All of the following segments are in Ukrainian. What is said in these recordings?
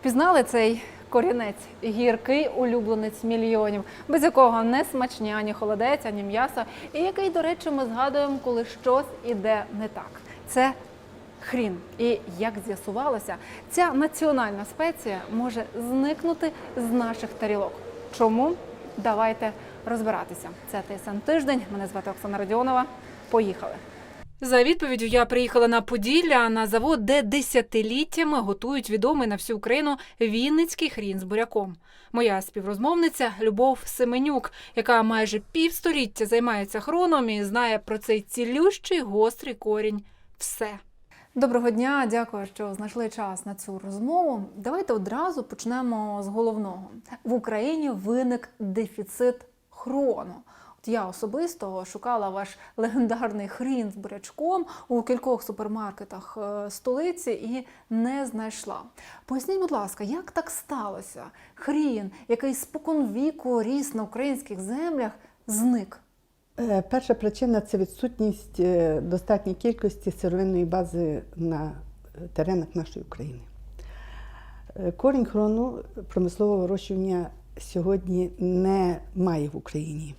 Впізнали цей корінець гіркий улюбленець мільйонів, без якого не смачні ані холодець, ані м'ясо, і який, до речі, ми згадуємо, коли щось іде не так. Це хрін. І як з'ясувалося, ця національна спеція може зникнути з наших тарілок. Чому? Давайте розбиратися. Це ТСН тиждень. Мене звати Оксана Радіонова. Поїхали. За відповіддю я приїхала на Поділля на завод, де десятиліттями готують відомий на всю Україну Вінницький хрін з буряком. Моя співрозмовниця Любов Семенюк, яка майже півстоліття займається хроном і знає про цей цілющий гострий корінь. Все. Доброго дня, дякую, що знайшли час на цю розмову. Давайте одразу почнемо з головного. В Україні виник дефіцит хрону. Я особисто шукала ваш легендарний хрін з бурячком у кількох супермаркетах е, столиці і не знайшла. Поясніть, будь ласка, як так сталося? Хрін, який споконвіку ріс на українських землях, зник. Е, Перша причина це відсутність е, достатньої кількості сировинної бази на теренах нашої України. Корінь хрону промислового вирощування сьогодні немає в Україні.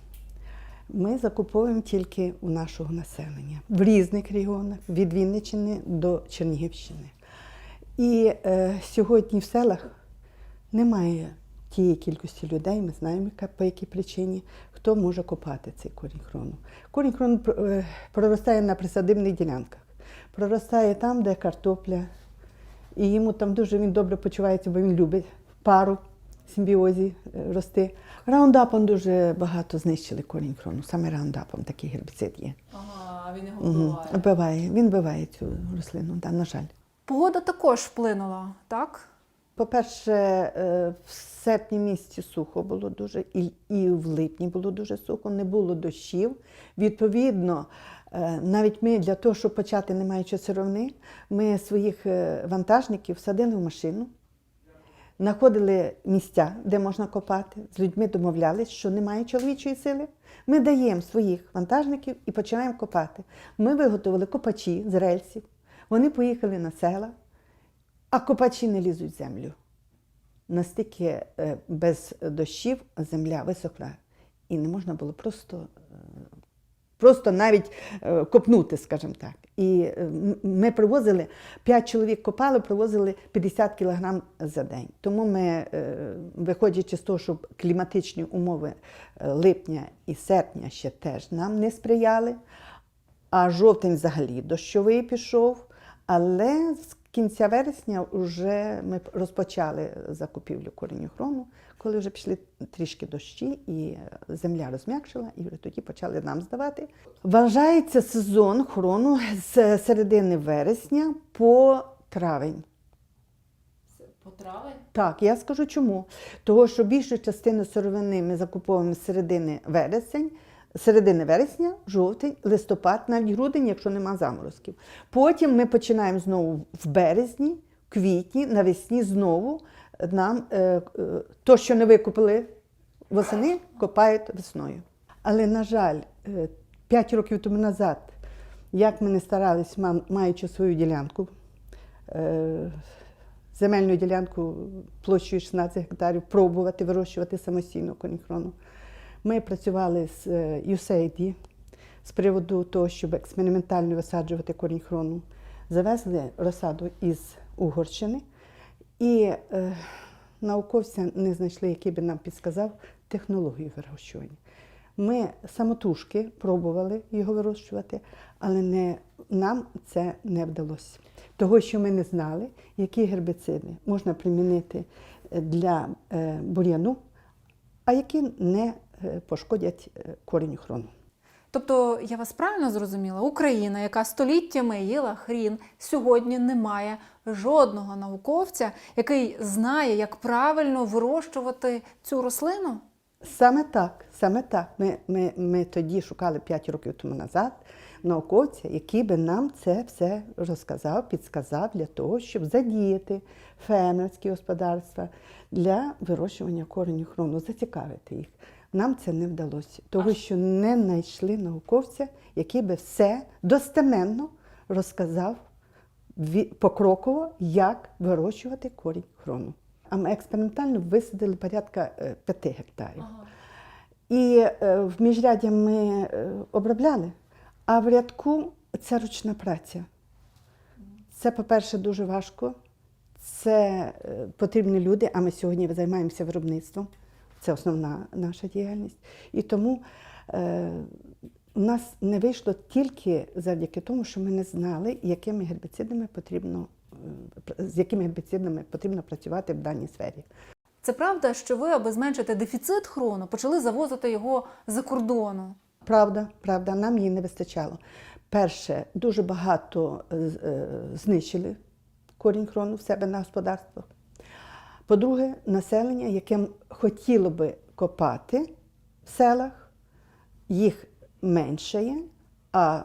Ми закуповуємо тільки у нашого населення в різних регіонах, від Вінниччини до Чернігівщини. І е, сьогодні в селах немає тієї кількості людей, ми знаємо, яка, по якій причині, хто може копати цей корінь хрону. Корінь хрону е, проростає на присадибних ділянках, проростає там, де картопля, і йому там дуже він добре почувається, бо він любить пару симбіозі е, рости. Раундапом дуже багато знищили корінь хрону. Саме раундапом такий гербіцид є. Ага, він його Угу. Вбиває. Він вбиває цю рослину, да, на жаль. Погода також вплинула, так? По-перше, е, в серпні місяці сухо було дуже, і, і в липні було дуже сухо, не було дощів. Відповідно, е, навіть ми для того, щоб почати, не маючи сировини, ми своїх е, вантажників садили в машину, знаходили місця, де можна копати, з людьми домовлялись, що немає чоловічої сили. Ми даємо своїх вантажників і починаємо копати. Ми виготовили копачі з рельсів. Вони поїхали на села, а копачі не лізуть в землю. Настільки е, без дощів земля висохла, і не можна було просто, е, просто навіть е, копнути, скажімо так. І е, ми привозили, 5 чоловік копали, привозили 50 кілограм за день. Тому ми, е, виходячи з того, що кліматичні умови е, липня і серпня ще теж нам не сприяли, а жовтень взагалі дощовий пішов. Але з кінця вересня вже ми розпочали закупівлю кореню хрону, коли вже пішли трішки дощі, і земля розм'якшила, і вже тоді почали нам здавати. Вважається сезон хрону з середини вересня по травень. Потрави? Так, я скажу чому. Того, що більшу частину сировини ми закуповуємо з середини вересень, середини вересня, жовтень, листопад, навіть грудень, якщо нема заморозків. Потім ми починаємо знову в березні, квітні, навесні знову нам е, е, то, що не викупили восени, копають весною. Але, на жаль, 5 років тому назад, як ми не старались, маючи свою ділянку, е, земельну ділянку площею 16 гектарів, пробувати вирощувати самостійно конікрону. Ми працювали з е, USAID з приводу того, щоб експериментально висаджувати корінь хрону. Завезли розсаду із Угорщини, і е, науковця не знайшли, який би нам підсказав технологію вирощування. Ми самотужки пробували його вирощувати, але не, нам це не вдалося. Того, що ми не знали, які гербіциди можна примінити для е, бур'яну, а які не пошкодять е, корінь хрону. Тобто, я вас правильно зрозуміла, Україна, яка століттями їла хрін, сьогодні не має жодного науковця, який знає, як правильно вирощувати цю рослину? Саме так, саме так. Ми, ми, ми тоді шукали 5 років тому назад науковця, який би нам це все розказав, підсказав для того, щоб задіяти фермерські господарства для вирощування кореню хрону, зацікавити їх. Нам це не вдалося, тому що не знайшли науковця, який би все достеменно розказав покроково, як вирощувати корінь хрону. а ми експериментально висадили порядка е, 5 гектарів. І е, в міжряддя ми е, обробляли, а в рядку це ручна праця. Це, по-перше, дуже важко. Це е, потрібні люди, а ми сьогодні займаємося виробництвом. Це основна наша діяльність. І тому е, у нас не вийшло тільки завдяки тому, що ми не знали, якими гербіцидами потрібно, е, з якими гербіцидами потрібно працювати в даній сфері. Це правда, що ви, аби зменшити дефіцит хрону, почали завозити його за кордону. Правда, правда, нам її не вистачало. Перше, дуже багато е, е, знищили корінь хрону в себе на господарствах. По-друге, населення, яке хотіло би копати в селах, їх меншає, а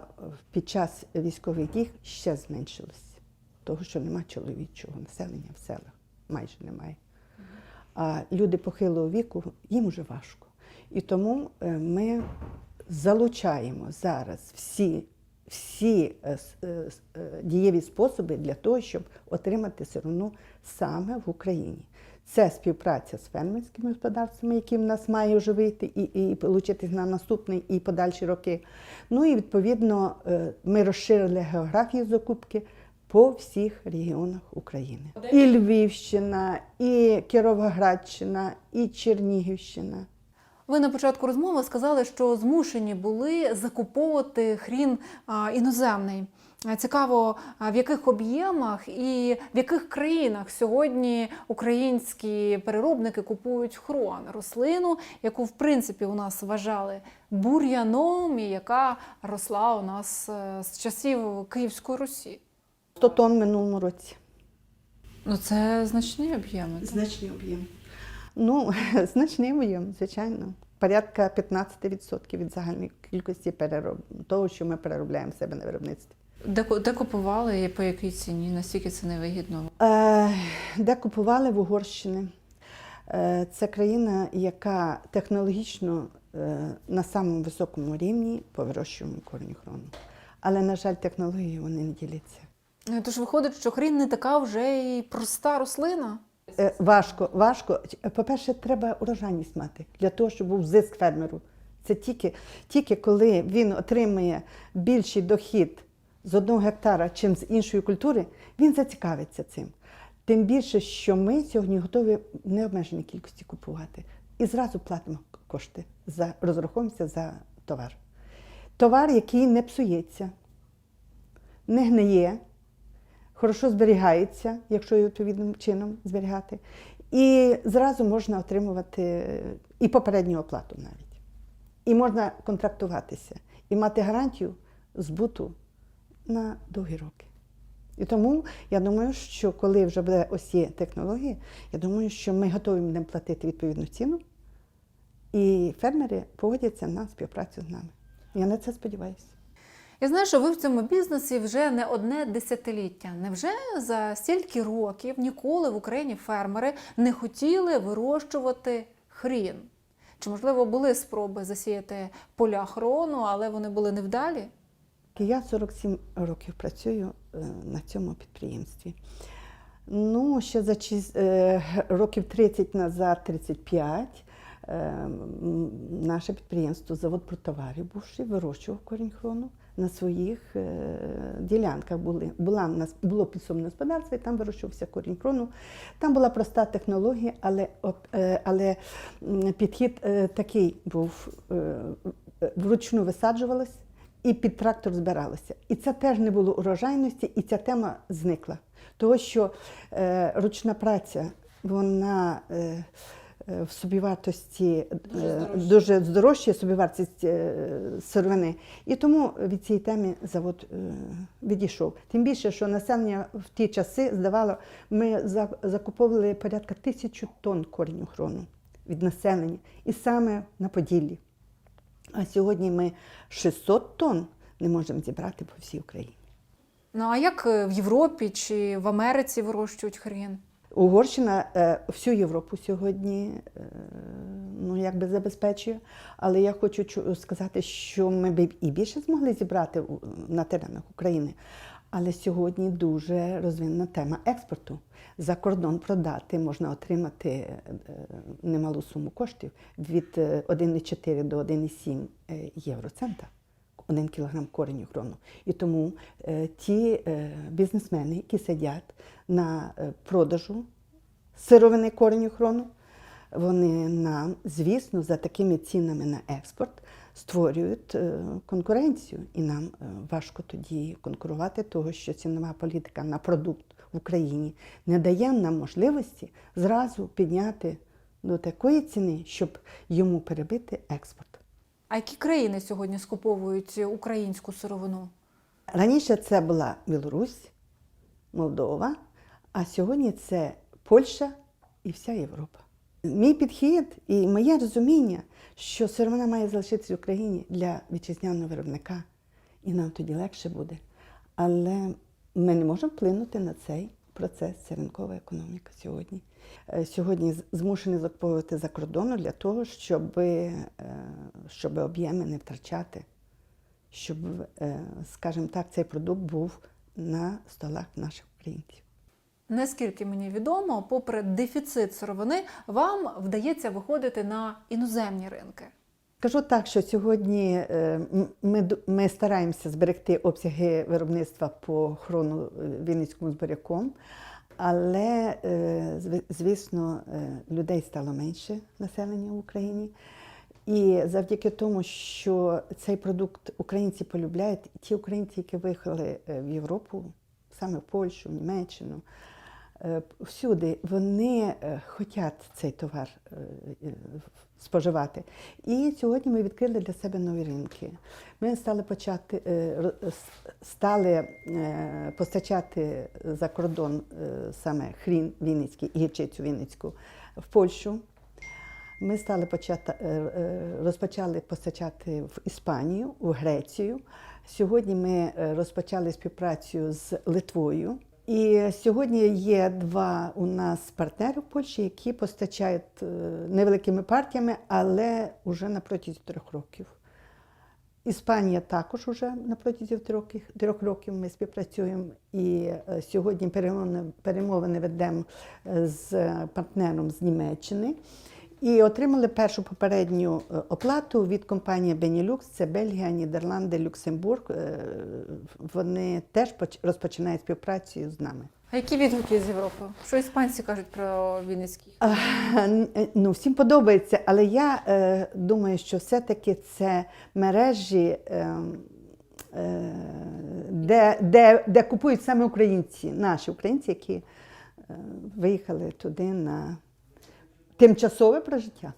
під час військових дій ще зменшилось. Того, що нема чоловічого населення в селах, майже немає. А люди похилого віку їм вже важко. І тому е, ми залучаємо зараз всі, всі е, е, е, дієві способи для того, щоб отримати сировину саме в Україні. Це співпраця з фермерськими господарствами, які в нас має вже вийти і, і получитись на наступний і подальші роки. Ну і відповідно ми розширили географію закупки по всіх регіонах України. І Львівщина, і Кіровоградщина, і Чернігівщина. Ви на початку розмови сказали, що змушені були закуповувати хрін іноземний. Цікаво, в яких об'ємах і в яких країнах сьогодні українські переробники купують хрон, рослину, яку в принципі у нас вважали бур'яном, і яка росла у нас е, з часів Київської Русі. 100 тонн в минулому році. Ну це значні об'єми. Значний об'єм. Ну, значний об'єм, звичайно. Порядка 15% від загальної кількості перероб... того, що ми переробляємо в себе на виробництві. Де, де купували і по якій ціні? Наскільки це невигідно? Е, де купували в Угорщині. Е, це країна, яка технологічно е, на самому високому рівні по вирощуванню корнюхрону. Але, на жаль, технології вони не діляться. Ну, Тож виходить, що хрін не така вже і проста рослина. Е, Важко, важко. По-перше, треба урожайність мати для того, щоб був зиск фермеру. Це тільки, тільки коли він отримує більший дохід з одного гектара, чим з іншої культури, він зацікавиться цим. Тим більше, що ми сьогодні готові в необмеженій кількості купувати. І зразу платимо кошти, за, розраховуємося за товар. Товар, який не псується, не гниє, хорошо зберігається, якщо його відповідним чином зберігати. І зразу можна отримувати і попередню оплату навіть. І можна контрактуватися, і мати гарантію збуту на довгі роки. І тому я думаю, що коли вже буде ось є технології, я думаю, що ми готові будемо платити відповідну ціну, і фермери погодяться на співпрацю з нами. Я на це сподіваюся. Я знаю, що ви в цьому бізнесі вже не одне десятиліття. Невже за стільки років ніколи в Україні фермери не хотіли вирощувати хрін? Чи, можливо, були спроби засіяти поля хрону, але вони були невдалі? Я 47 років працюю е, на цьому підприємстві. Ну, ще за е, років 30 назад, 35, е, наше підприємство, завод протоварів бувший, вирощував корінь хрону на своїх е, ділянках. Були, була, в нас, було підсобне господарство, і там вирощувався корінь хрону. Там була проста технологія, але, е, але підхід е, такий був, вручну висаджувалось і під трактор збиралося. І це теж не було урожайності, і ця тема зникла. Тому що ручна праця, вона в собівартості е, дуже здорожчує собівартість е, сировини. І тому від цієї теми завод е, відійшов. Тим більше, що населення в ті часи здавало, ми закуповували порядка тисячу тонн коріню хрону від населення, і саме на Поділлі. А сьогодні ми 600 тонн не можемо зібрати по всій Україні. Ну а як е, в Європі чи в Америці вирощують хрін? Угорщина е, всю Європу сьогодні е, ну, якби забезпечує, але я хочу чу- сказати, що ми б і більше змогли зібрати на теренах України. Але сьогодні дуже розвинена тема експорту. за кордон продати, можна отримати е, немалу суму коштів від е, 1,4 до 1,7 е, євроцента. Один кілограм кореню хрону. І тому е, ті е, бізнесмени, які сидять на е, продажу сировини кореню хрону, вони нам, звісно, за такими цінами на експорт створюють конкуренцію. І нам важко тоді конкурувати, того що цінова політика на продукт в Україні не дає нам можливості зразу підняти до такої ціни, щоб йому перебити експорт. А які країни сьогодні скуповують українську сировину? Раніше це була Білорусь, Молдова, а сьогодні це Польща і вся Європа. Мій підхід і моє розуміння, що сировина має залишитися в Україні для вітчизняного виробника, і нам тоді легше буде. Але ми не можемо вплинути на цей процес, це ринкова економіка сьогодні. Е, Сьогодні змушені закуповувати за кордону для того, щоб, е, щоб об'єми не втрачати щоб, е, скажімо так, цей продукт був на столах наших українців. Наскільки мені відомо, попри дефіцит сировини, вам вдається виходити на іноземні ринки. Кажу так, що сьогодні ми, ми стараємося зберегти обсяги виробництва по хрону Вінницькому збиряком, але, е, звісно, е, людей стало менше населення в Україні. І завдяки тому, що цей продукт українці полюбляють, ті українці, які виїхали е, в Європу, саме в Польщу, в Німеччину, всюди вони е, хочуть цей товар е, е, споживати. І сьогодні ми відкрили для себе нові ринки. Ми стали почати е, стали е, постачати за кордон е, саме хрін Вінницький і гірчицю Вінницьку в Польщу. Ми стали почати, е, е, розпочали постачати в Іспанію, в Грецію. Сьогодні ми е, розпочали співпрацю з Литвою. І сьогодні є два у нас партнери в Польщі, які постачають е, невеликими партіями, але вже на протязі трьох років. Іспанія також уже на протязі трьох, років ми співпрацюємо. І е, сьогодні перемовини, перемовини ведемо е, з партнером з Німеччини. І отримали першу попередню е, оплату від компанії Benelux, це Бельгія, Нідерланди, Люксембург. Е, Вони теж поч- розпочинають співпрацю з нами. А які відгуки з Європи? Що іспанці кажуть про Вінницький? А, е, Ну, всім подобається, але я е, думаю, що все-таки це мережі, е, е, де, де, де купують саме українці, наші українці, які е, виїхали туди на тимчасове прожиття.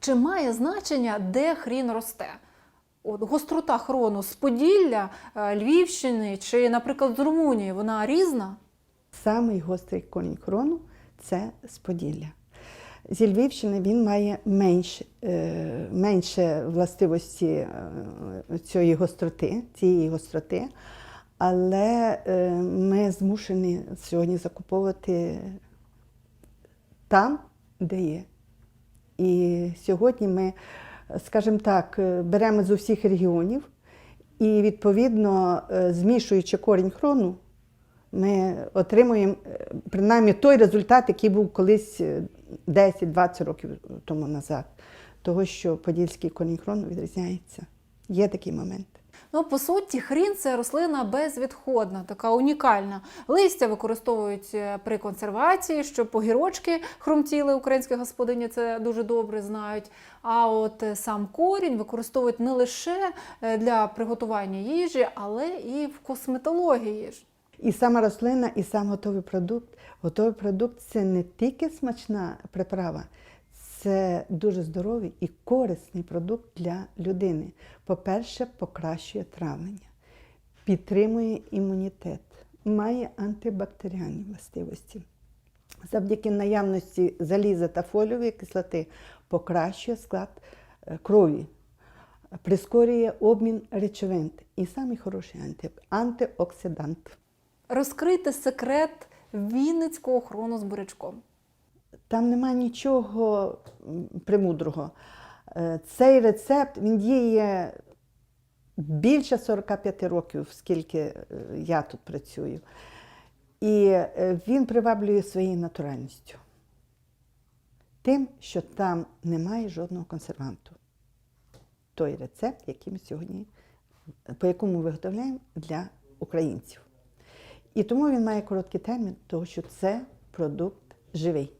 Чи має значення, де хрін росте? От гострота хрону з Поділля, е, Львівщини чи, наприклад, з Румунії, вона різна? Самий гострий корінь хрону це з Поділля. Зі Львівщини він має менш, е, менше властивості е, цієї гостроти, цієї гостроти, але ми змушені сьогодні закуповувати там, де є. І сьогодні ми, скажімо так, е, беремо з усіх регіонів і, відповідно, е, змішуючи корінь хрону, ми отримуємо е, принаймні той результат, який був колись е, 10-20 років тому назад. Того, що подільський корінь хрону відрізняється. Є такий момент. Ну, по суті, хрін це рослина безвідходна, така унікальна. Листя використовують е, при консервації, щоб огірочки хрумтіли. Українські господині це дуже добре знають. А от е, сам корінь використовують не лише е, для приготування їжі, але і в косметології. І сама рослина, і сам готовий продукт. Готовий продукт це не тільки смачна приправа, це дуже здоровий і корисний продукт для людини. По-перше, покращує травлення, підтримує імунітет, має антибактеріальні властивості. Завдяки наявності заліза та фоліової кислоти покращує склад е, крові, прискорює обмін речовин і самий хороший анти- антиоксидант. Розкрити секрет Вінницького хрону з бурячком. Там нема нічого премудрого. Е, Цей рецепт він діє більше 45 років, скільки е, я тут працюю. І е, він приваблює своєю натуральністю. Тим, що там немає жодного консерванту. Той рецепт, який ми сьогодні, по якому виготовляємо для українців. І тому він має короткий термін, тому що це продукт живий.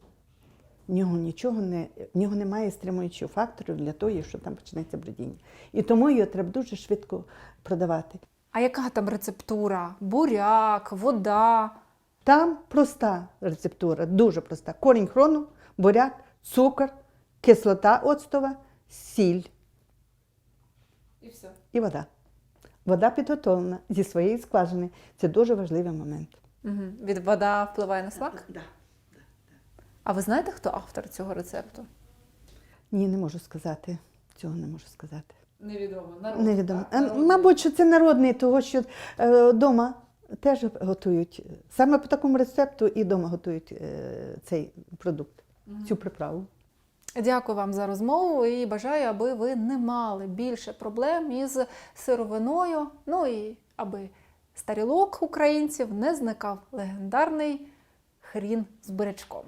В нього нічого не, в нього немає стримуючого фактору для того, що там почнеться бродіння. І тому його треба дуже швидко продавати. А яка там рецептура? Буряк, вода. Там проста рецептура, дуже проста. Корінь хрону, буряк, цукор, кислота оцтова, сіль І все. і вода. Вода підготовлена зі своєї скважини. Це дуже важливий момент. Угу. Від вода впливає на смак? Да. А ви знаєте, хто автор цього рецепту? Ні, не можу сказати. Цього не можу сказати. Невідомо. Невідомо. Е, Мабуть, що це народний, того, що вдома теж готують. Саме по такому рецепту і вдома готують е, цей продукт, цю приправу. Дякую вам за розмову і бажаю, аби ви не мали більше проблем із сировиною. Ну і аби старілок українців не зникав легендарний хрін з бурячком.